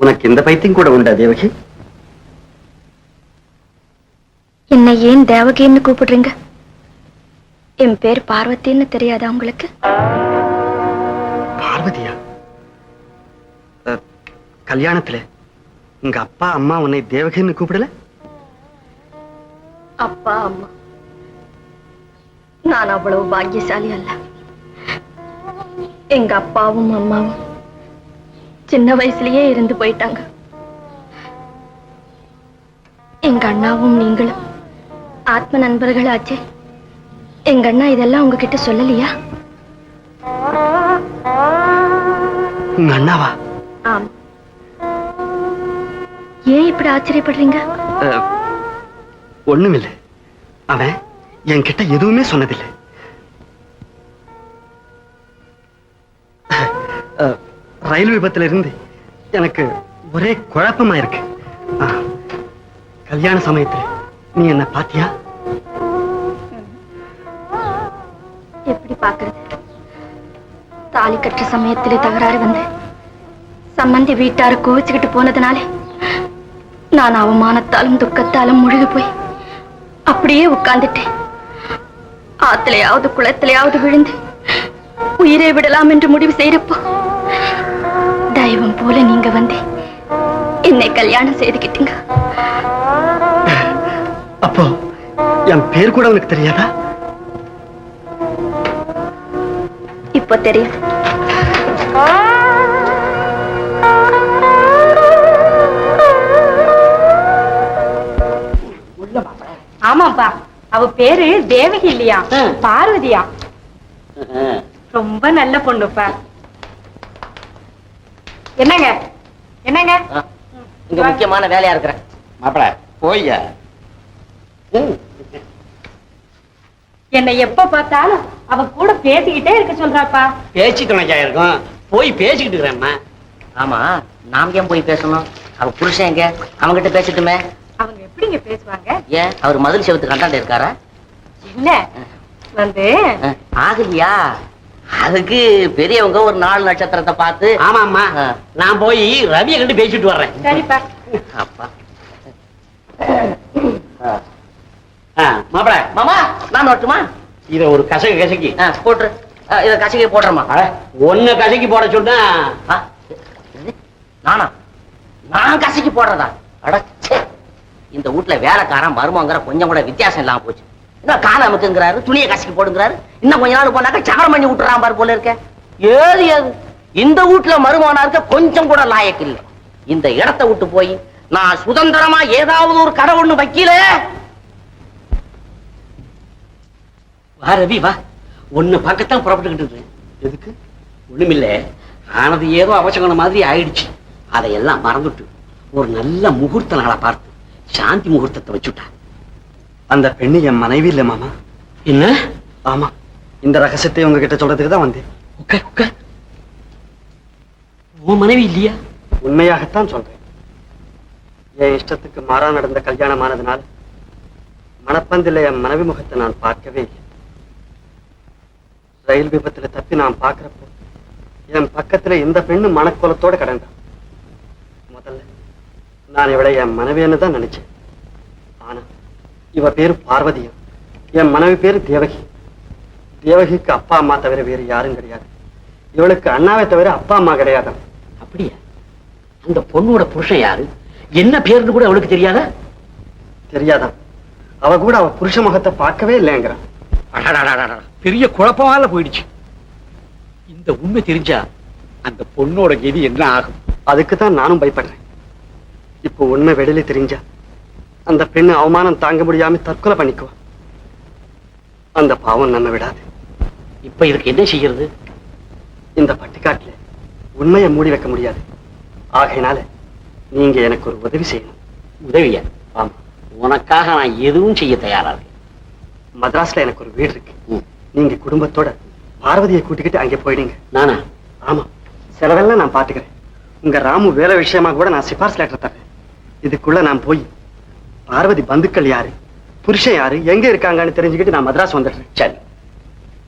உனக்கு இந்த பைத்தியம் கூட உண்டா தேவகி? என்னை ஏன் தேவகின்னு கூப்பிடுறீங்க? என் பேர் பார்வதின்னு தெரியாதா உங்களுக்கு? பார்வதியா? கல்யாணத்துல உங்க அப்பா அம்மா உன்னை தேவகின்னு கூப்பிடல? அப்பா அம்மா. நான் அவ்வளவு பாக்கியசாலி அல்ல. எங்க அப்பாவும் அம்மாவும். சின்ன வயசுலயே இருந்து போயிட்டாங்க. எங்க அண்ணாவும் நீங்களும் ஆத்ம நண்பர்களாச்சே. எங்க அண்ணா இதெல்லாம் உங்ககிட்ட சொல்லலையா? உங்க அண்ணாவா? ஆமா. ஏன் இப்படி ஆச்சரியப்படுறீங்க? ஒண்ணுமில்லை. அவன் என்கிட்ட எதுவுமே சொன்னதில்லை. ரயில் விபத்துல இருந்து எனக்கு ஒரே குழப்பமா இருக்கு கல்யாண சமயத்துல நீ என்ன பாத்தியா? எப்படி பாக்குறது? தாலி கட்டுற சமயத்திலே தகராறு வந்து சம்மந்தி வீட்டார கோவிச்சுக்கிட்டு போனதுனாலே நான் அவமானத்தாலும் துக்கத்தாலும் முழுகி போய் அப்படியே உட்கார்ந்துட்டேன். ஆத்திலையாவது குளத்திலேயாவது விழுந்து உயிரை விடலாம் என்று முடிவு செய்யறப்போ தெய்வம் போல நீங்க வந்து என்னை கல்யாணம் செய்துக்கிட்டீங்க. அப்போ என் பேர் கூட உனக்கு தெரியாதா? இப்போ தெரியும். ஆமாப்பா அவ பேரு தேவகி இல்லையா? பார்வதியா? ரொம்ப நல்ல பொண்ணுப்பா. என்னங்க? என்னங்க? இங்க முக்கியமான வேலையா இருக்கிறேன். மாப்பிள போய்யா என்னை எப்ப பார்த்தாலும் அவ கூட பேசிக்கிட்டே இருக்க சொல்றாப்பா. பேச்சு துணைக்கா இருக்கும்? போய் பேசிக்கிட்டு இருக்கிறேம்மா. ஆமா நாம் ஏன் போய் பேசணும்? அவ புருஷன் எங்க? அவங்கிட்ட பேசட்டுமே. அவங்க எப்படிங்க பேசுவாங்க? ஏன்? அவர் மதுரை செவத்து கண்டாண்ட இருக்காரா? இல்ல வந்து ஆகலையா? அதுக்கு பெரியவங்க ஒரு நாலு நட்சத்திரத்தை பார்த்து ஆமா அம்மா ஆ. நான் போய் ரவியை கண்டு பேசிட்டு வர்றேன். சரிப்பா. அப்பா. ஆ, மாப்பிள. மாமா நான் வரட்டுமா? இத ஒரு கசக்கு கசக்கி. போட்டுரு. இத கசக்கி போடுறேம்மா அட, ஒண்ணு கசக்கி போட சொன்னா? நானா? நான் கசக்கி போடுறதா? அட ச்சே. இந்த வீட்டுல வேலைக்காரன் மருமங்கிற கொஞ்சம் கூட வித்தியாசம் இல்லாம போச்சு. இன்னும் கால அமுக்குங்கிறாரு துணியை கசக்கி போடுங்கிறாரு. இன்னும் கொஞ்ச நாள் போனாக்க சகரம் பண்ணி விட்டுறான் பாரு போல இருக்க. ஏது ஏது? இந்த வீட்டுல மருமகனா இருக்க கொஞ்சம் கூட லாயக்கு இல்லை. இந்த இடத்தை விட்டு போய் நான் சுதந்திரமா ஏதாவது ஒரு கடை ஒண்ணு வைக்கல. வா ரவி வா. ஒண்ணு பக்கத்தான் புறப்பட்டுக்கிட்டு இருக்கேன் எதுக்கு? ஒண்ணுமில்ல. ஆனது ஏதோ அவசரம் மாதிரி ஆயிடுச்சு. அதையெல்லாம் மறந்துட்டு ஒரு நல்ல முகூர்த்த நாளை பார்த்து சாந்தி முகூர்த்தத்தை வச்சுட்டா அந்த பெண்ணு என் மனைவி இல்ல மாமா. என்ன? ஆமா. இந்த ரகசியத்தை உங்ககிட்ட சொல்றதுக்கு தான் வந்தேன். உட்கார் உட்கார் உன் மனைவி இல்லையா? உண்மையாகத்தான் சொல்றேன். என் இஷ்டத்துக்கு மாறா நடந்த கல்யாணமானதுனால மணப்பந்தில என் மனைவி முகத்தை நான் பார்க்கவே இல்லை. ரயில் விபத்துல தப்பி நான் பார்க்கிறப்போ என் பக்கத்துல இந்த பெண்ணு மணக்கோலத்தோட கடந்தான் முதல்ல நான் இவளை என் மனைவின்னு தான் நினைச்சேன். இவ பேரு பார்வதியா என் மனைவி பேரு தேவகி. தேவகிக்கு அப்பா அம்மா தவிர வேறு யாரும் கிடையாது. இவளுக்கு அண்ணாவை தவிர அப்பா அம்மா கிடையாது. அப்படியா? அந்த பொண்ணோட புருஷன் யாரு? என்ன பேருன்னு கூட அவளுக்கு தெரியாதா? தெரியாதா? அவ கூட அவ புருஷ முகத்தை பார்க்கவே இல்லைங்கிறான் பெரிய குழப்பமால போயிடுச்சு. இந்த உண்மை தெரிஞ்சா அந்த பொண்ணோட கதி என்ன ஆகும்? அதுக்கு தான் நானும் பயப்படுறேன். இப்போ உண்மை வெளியில தெரிஞ்சா அந்த பெண்ணு அவமானம் தாங்க முடியாம தற்கொலை பண்ணிக்குவா அந்த பாவம் நம்ம விடாது. இப்ப இதுக்கு என்ன செய்யறது? இந்த பட்டிக்காட்டுல உண்மையை மூடி வைக்க முடியாது. ஆகையினால நீங்க எனக்கு ஒரு உதவி செய்யணும். உதவியா? ஆமா. உனக்காக நான் எதுவும் செய்ய தயாரா இருக்கேன். மദ്രാஸ்ல எனக்கு ஒரு வீடு இருக்கு. நீங்க குடும்பத்தோட பார்வதியை கூட்டிக்கிட்டு அங்கே போயிடுங்க. நானா? ஆமா. செலவெல்லாம் நான் பாத்துக்கிறேன் உங்க ராமு வேலை விஷயமா கூட நான் சிபாரிசு லெட்டர் தரேன் இதுக்குள்ள நான் போய் பார்வதி பந்துக்கள் யாரு? புருஷன் யாரு? எங்க இருக்காங்கன்னு தெரிஞ்சுக்கிட்டு நான் மദ്രാஸ் வந்துடுறேன். சரி.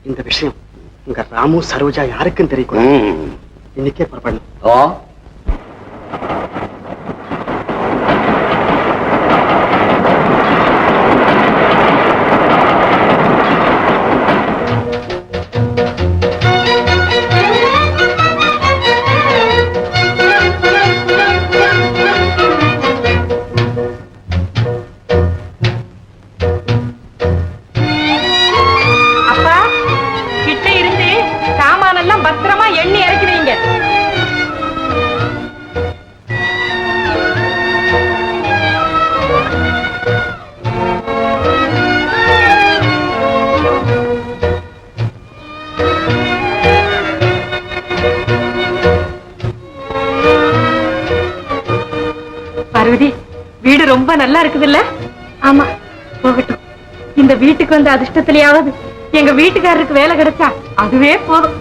இந்த விஷயம் உங்க ராமு சரோஜா யாருக்கும் தெரியக்கூடாது. இன்னைக்கே புறப்படணும். ஓ ரொம்ப நல்லா இருக்குதுல்ல? ஆமா போகட்டும். இந்த வீட்டுக்கு வந்த அதிர்ஷ்டத்திலேயாவது எங்க வீட்டுக்காரருக்கு வேலை கிடைச்சா அதுவே போதும்.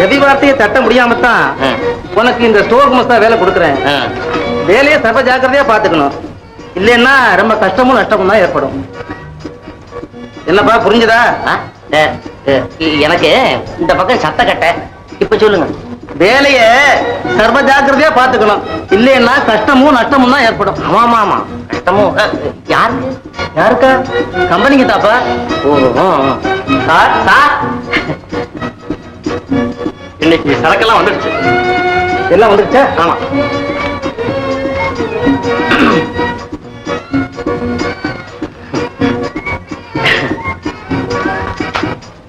ரவி வார்த்தையை தட்ட முடியாம தான் உனக்கு இந்த ஸ்டோர் குமஸ்தா வேலை கொடுக்குறேன். வேலையை சர்வ ஜாக்கிரதையா பாத்துக்கணும் இல்லைன்னா ரொம்ப கஷ்டமும் நஷ்டமும் தான் ஏற்படும். என்னப்பா புரிஞ்சுதா? எனக்கு இந்த பக்கம் சத்த கட்ட. இப்ப சொல்லுங்க. வேலைய சர்வ ஜாக்கிரதையா பாத்துக்கணும். இல்லைன்னா கஷ்டமும் நஷ்டமும் தான் ஏற்படும். ஆமா ஆமா கஷ்டமும் அ, யாருக்கு? கம்பெனிக்கு தாப்பா. Sir sir. இன்னைக்கு சரக்கெல்லாம் வந்துடுச்சு. எல்லாம் வந்துடுச்சா? ஆமா.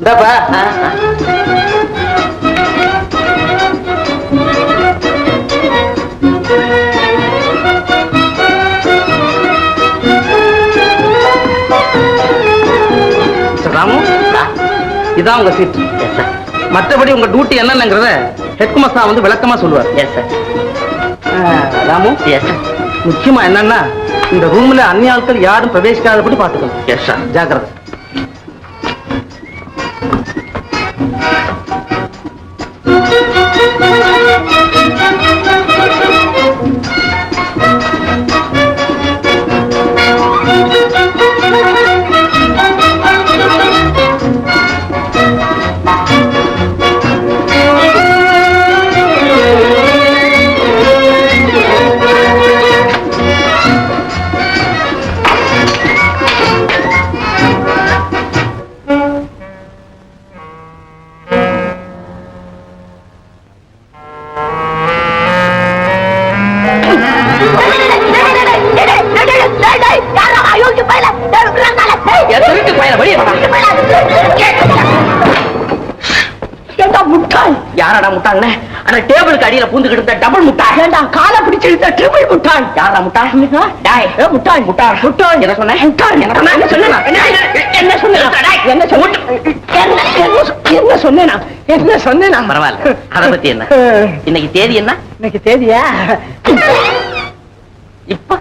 இந்தாப்பா. ராமு? இதான் உங்க சீட் மற்றபடி உங்க டியூட்டி என்னங்கிறத ஹெட் வந்து விளக்கமா சொல்லுவார். Yes sir Ramu? Yes sir முக்கியமா என்னன்னா இந்த ரூம்ல அந்நிய ஆட்கள் யாரும் பிரவேசிக்காதபடி பாத்துக்கணும் எஸ் சார் ஜாக்கிரதை. முட்டாள். யாரா முட்டாள்? டாய் முட்டாள். முட்டாள். முட்டாள். என்ன சொன்ன? முட்டாள். என்ன சொன்ன? என்ன சொன்னேனா? என்ன சொன்னேனா? என்ன சொன்ன? என்ன சொன்னேனா? என்ன சொன்னேனா? பரவாயில்ல. அத பத்தி என்ன? இன்னைக்கு தேதி என்ன? இன்னைக்கு தேதியா? இப்ப.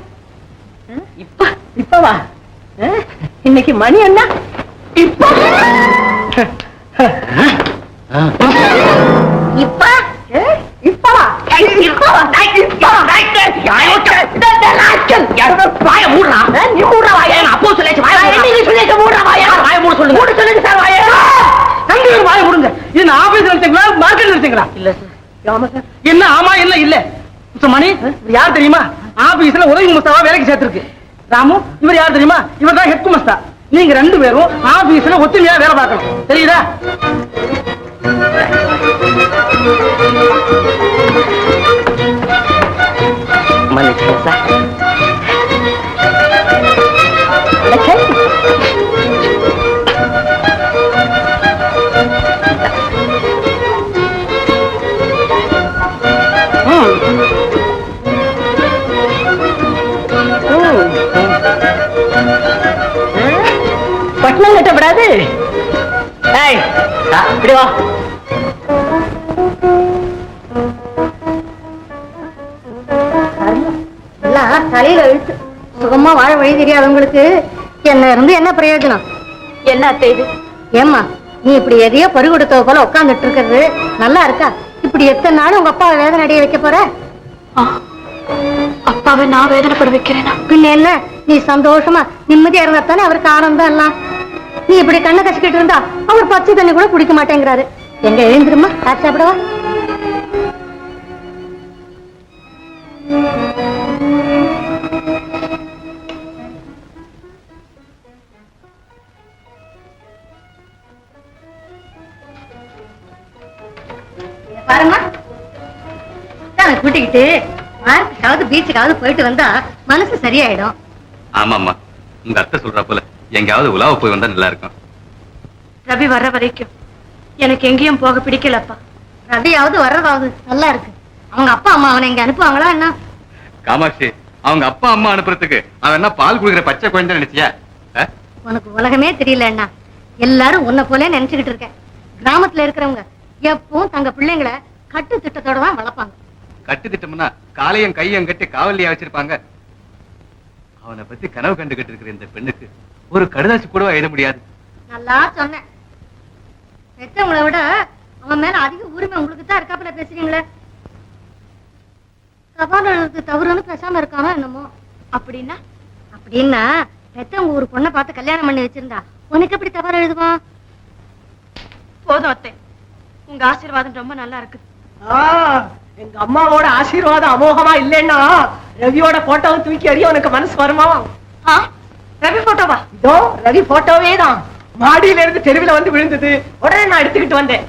இப்ப. இப்பவா? அஹ், இன்னைக்கு மணி என்ன? இப்ப. இப்ப? சார் ஆமா என்ன இல்ல? மிஸ்டர் மணி யார் தெரியுமா? ஆபீஸ்ல உதவி குமஸ்தாவா வேலைக்கு சேர்த்திருக்கு. ராமு இவர் யார் தெரியுமா? இவர் தான் ஹெட் குமஸ்தா நீங்க ரெண்டு பேரும் ஆபீஸ்ல ஒத்துமையா வேலை பார்க்கணும். தெரியுதா? மன்னிச்சுங்க சார் சுகமா வாழ வழி தெரியாதவங்களுக்கு என்ன இருந்து என்ன பிரயோஜனம்? என்ன அத்தை இது? ஏம்மா நீ இப்படி எதையோ பறி கொடுத்தவ போல உட்காந்துட்டு இருக்கிறது. நல்லா இருக்கா? இப்படி எத்தனை நாள் உங்க அப்பா வேதனை அடைய வைக்க போற? அப்பாவை நான் வேதனைப்பட வைக்கிறேனா? பின்ன என்ன? நீ சந்தோஷமா நிம்மதியா இருந்தா தானே அவருக்கு ஆனந்தம் எல்லாம். நீ இப்படி கண்ணை கசிக்கிட்டு இருந்தா அவர் பச்சை தண்ணி கூட குடிக்க மாட்டேங்கிறாரு. எங்க எழுந்திருமா காய்ச்சி சாப்பிடவா? பாருமா தான் கூட்டிக்கிட்டு பார்க்குக்காவது பீச்சுக்காவது போயிட்டு வந்தா மனசு சரியாயிடும். ஆமாம்மா. உங்க அத்தை சொல்றா போல எங்கேயாவது உலாவ போய் வந்தா நல்லா இருக்கும் ரவி வர்ற வரைக்கும் எனக்கு எங்கேயும் போக பிடிக்கலப்பா. ரவியாவது வர்றதாவது நல்லா இருக்கு அவங்க அப்பா அம்மா அவனை இங்க அனுப்புவாங்களா என்ன? காமாட்சி அவங்க அப்பா அம்மா அனுப்புறதுக்கு அவன் என்ன பால் குடிக்கிற பச்சை குழந்தை நினைச்சியா? உனக்கு உலகமே தெரியல அண்ணா. எல்லாரும் உன்னை போல நினைச்சுக்கிட்டு இருக்கேன். கிராமத்துல இருக்கிறவங்க எப்பவும் தங்க பிள்ளைங்களை கட்டு திட்டத்தோட தான் வளர்ப்பாங்க. கட்டு திட்டம்னா காலையும் கையும் கட்டி காவலியா வச்சிருப்பாங்க. அவனை பத்தி கனவு கண்டுகிட்டு இருக்கிற இந்த பெண்ணுக்கு ஒரு கடுதாசி கூடவா எழுத முடியாது. நல்லா சொன்னேன். பெத்தவங்களை விட அவன் மேல அதிக உரிமை உங்களுக்கு தான் இருக்காப்புல பேசுறீங்களே? எழுதுறது தவறுன்னு பேசாம இருக்காம என்னமோ? அப்படின்னா? அப்படின்னா பெத்தவங்க ஒரு பொண்ணை பார்த்து கல்யாணம் பண்ணி வச்சிருந்தா உனக்கு எப்படி தபால் எழுதுவான்? போதும் அத்தை. உங்க ஆசீர்வாதம் ரொம்ப நல்லா இருக்கு. எங்க அம்மாவோட ஆசீர்வாதம் அமோகமா இல்லைன்னா ரவியோட போட்டோவை தூக்கி எறிய உனக்கு மனசு வருமா? ஆ ரவி போட்டோவா இதோ ரவி போட்டோவே தான். மாடியில இருந்து தெருவில் வந்து விழுந்தது. உடனே நான் எடுத்துக்கிட்டு வந்தேன்.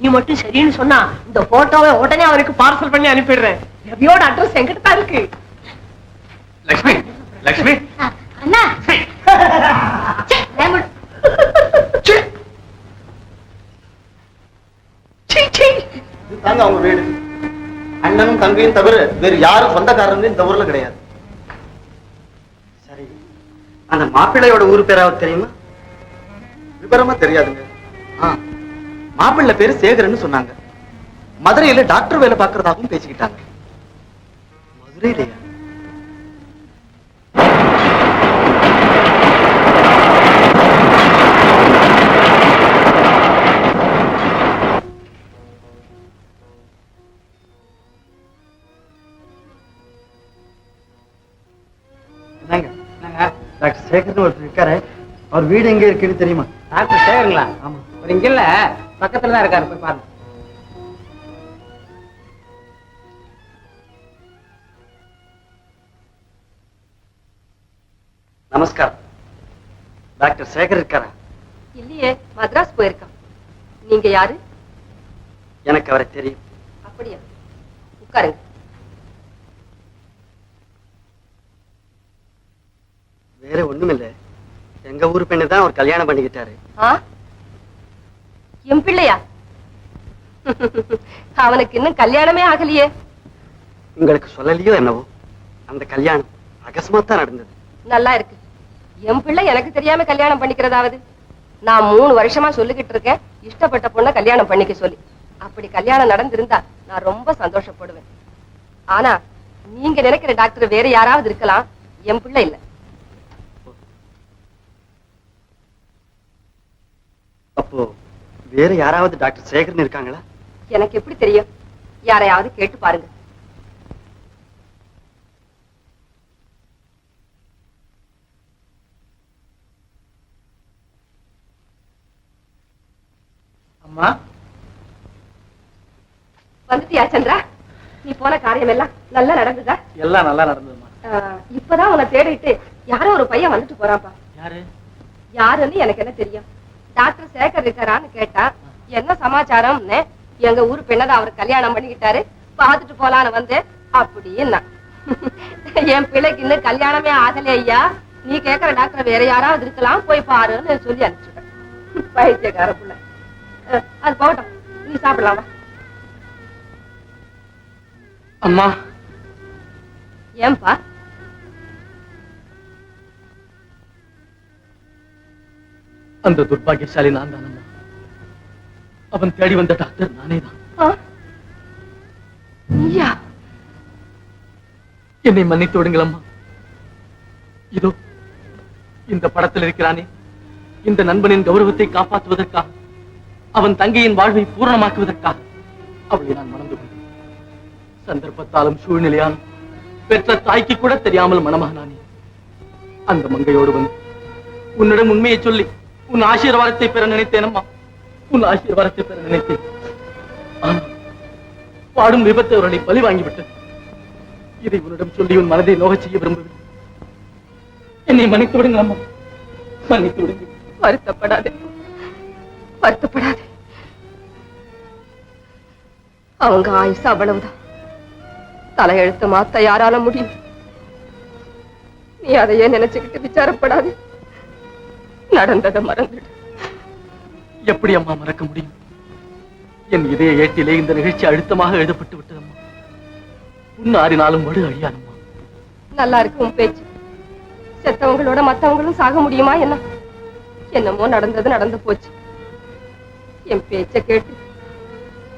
நீ மட்டும் சரின்னு சொன்னா இந்த போட்டோவை உடனே அவருக்கு பார்சல் பண்ணி அனுப்பிடுறேன். ரவியோட அட்ரஸ் எங்கிட்ட தான் இருக்கு. லக்ஷ்மி லக்ஷ்மி. அண்ணா. தாங்க அவங்க வீடு. அண்ணனும் தங்கையும் தவிர வேறு யாரும் சொந்தக்காரங்க இந்த ஊர்ல கிடையாது. சரி அந்த மாப்பிள்ளையோட ஊர் பேராவது தெரியுமா? விவரமா தெரியாதுங்க. மாப்பிள்ளை பேரு சேகரன்னு சொன்னாங்க. மதுரையில டாக்டர் வேலை பார்க்கறதாகவும் பேசிக்கிட்டாங்க. மதுரையிலையா? சேகர்னு ஒருத்தர் இருக்காரு. அவர் வீடு எங்க இருக்குன்னு தெரியுமா? டாக்டர் சேகருங்களா? ஆமா. அவர் இங்க இல்ல பக்கத்துல தான் இருக்காரு. போய் பாருங்க. நமஸ்காரம். டாக்டர் சேகர் இருக்காரா? இல்லையே மദ്രാஸ் போயிருக்கான். நீங்க யாரு? எனக்கு அவரை தெரியும். அப்படியா? உட்காருங்க. வேற ஒண்ணுமில்ல. எங்க ஊர் பெண்ணு தான் அவர் கல்யாணம் பண்ணிக்கிட்டாரு. என் பிள்ளையா? அவனுக்கு இன்னும் கல்யாணமே ஆகலையே. உங்களுக்கு சொல்லலையோ என்னவோ? அந்த கல்யாணம் அகஸ்மாத் தான் நடந்தது. நல்லா இருக்கு. என் பிள்ளை எனக்கு தெரியாம கல்யாணம் பண்ணிக்கிறதாவது. நான் மூணு வருஷமா சொல்லிக்கிட்டு இருக்கேன். இஷ்டப்பட்ட பொண்ணை கல்யாணம் பண்ணிக்க சொல்லி. அப்படி கல்யாணம் நடந்திருந்தா நான் ரொம்ப சந்தோஷப்படுவேன். ஆனா நீங்க நினைக்கிற டாக்டர் வேற யாராவது இருக்கலாம். என் பிள்ளை இல்ல. அப்போ வேற யாராவது டாக்டர் சேகர்னு இருக்காங்களா? எனக்கு எப்படி தெரியும்? யாரையாவது கேட்டு பாருங்க. அம்மா. வந்துட்டியா சந்திரா? நீ போன காரியம் எல்லாம் நல்லா நடந்ததா? எல்லாம் நல்லா நடந்ததுமா இப்பதான் உன்னை தேடிட்டு யாரோ ஒரு பையன் வந்துட்டு போறான்ப்பா. யாரு? யாருன்னு எனக்கு என்ன தெரியும்? டாக்டர் சேகர் இருக்காரான்னு கேட்டா என்ன சமாச்சாரம்னு? எங்க ஊர் பெண்ணதான் அவர் கல்யாணம் பண்ணிக்கிட்டாரு. பாத்துட்டு போலான்னு வந்தேன். அப்படின்னா. என் பிள்ளைக்கு இன்னும் கல்யாணமே ஆகல ஐயா. நீ கேக்குற டாக்டர் வேற யாராவது இருக்கலாம் போய் பாருன்னு சொல்லி அனுப்பிச்சுட்டேன். பைத்தியக்கார புள்ள. அது போகட்டும். நீ சாப்பிடலாம் அம்மா. ஏன்பா? அந்த துர்பாகியசாலி நான் தானம்மா அவன் தேடி வந்த டாக்டர் நானே தான். ஆ? நீயா என்னை மன்னித்து விடுங்கள் அம்மா. இதோ இந்த படத்தில் இருக்கிறானே. இந்த நண்பனின் கௌரவத்தை காப்பாற்றுவதற்காக அவன் தங்கையின் வாழ்வை பூரணமாக்குவதற்காக அவளை நான் மணந்து கொண்டேன் சந்தர்ப்பத்தாலும் சூழ்நிலையாலும் பெற்ற தாய்க்கு கூட தெரியாமல் மனமானானே அந்த மங்கையோடு வந்து உன்னிடம் உண்மையை சொல்லி உன் ஆசீர்வாதத்தை பெற நினைத்தேன் அம்மா உன் ஆசீர்வாதத்தை பெற நினைத்தேன். பாடும் விபத்து அவர்களை பலி வாங்கிவிட்டது இதை உன்னிடம் சொல்லி உன் மனதை நோகச் செய்ய விரும்புகிறேன் என்னை மன்னித்து விடுங்க அம்மா. மன்னித்து விடுங்க வருத்தப்படாதே. வருத்தப்படாதே. அவங்க ஆயுசு அவ்வளவுதான். தலையெழுத்து மாத்த யாரால முடியும்? நீ அதையே நினைச்சுக்கிட்டு விசாரப்படாதே. நடந்ததை மறந்துடு. எப்படி அம்மா மறக்க முடியும்? என் இதய ஏட்டிலே இந்த நிகழ்ச்சி அழுத்தமாக எழுதப்பட்டு விட்டது அம்மா உன் ஆறினாலும் வடு அழியாதம்மா. நல்லா இருக்கு உன் பேச்சு. செத்தவங்களோட மத்தவங்களும் சாக முடியுமா என்ன? என்னமோ நடந்தது நடந்து போச்சு. என் பேச்ச கேட்டு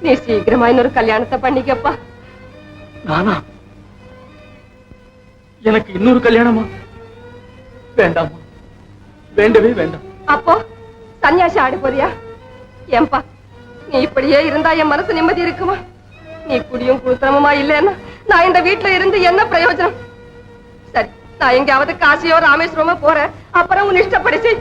நீ சீக்கிரமா இன்னொரு கல்யாணத்தை பண்ணிக்கப்பா. நானா? எனக்கு இன்னொரு கல்யாணமா? வேண்டாமா வேண்டவே வேண்டாம். அப்போ சன்னியாசி ஆடு போறியா? ஏன்பா நீ இப்படியே இருந்தா என் மனசு நிம்மதி இருக்குமா? நீ குடியும் குருத்தனமுமா இல்லைன்னா நான் இந்த வீட்டுல இருந்து என்ன பிரயோஜனம்? சரி நான் எங்கேயாவது காசியோ ராமேஸ்வரமோ போறேன். அப்புறம் உன் இஷ்டப்படிச்சு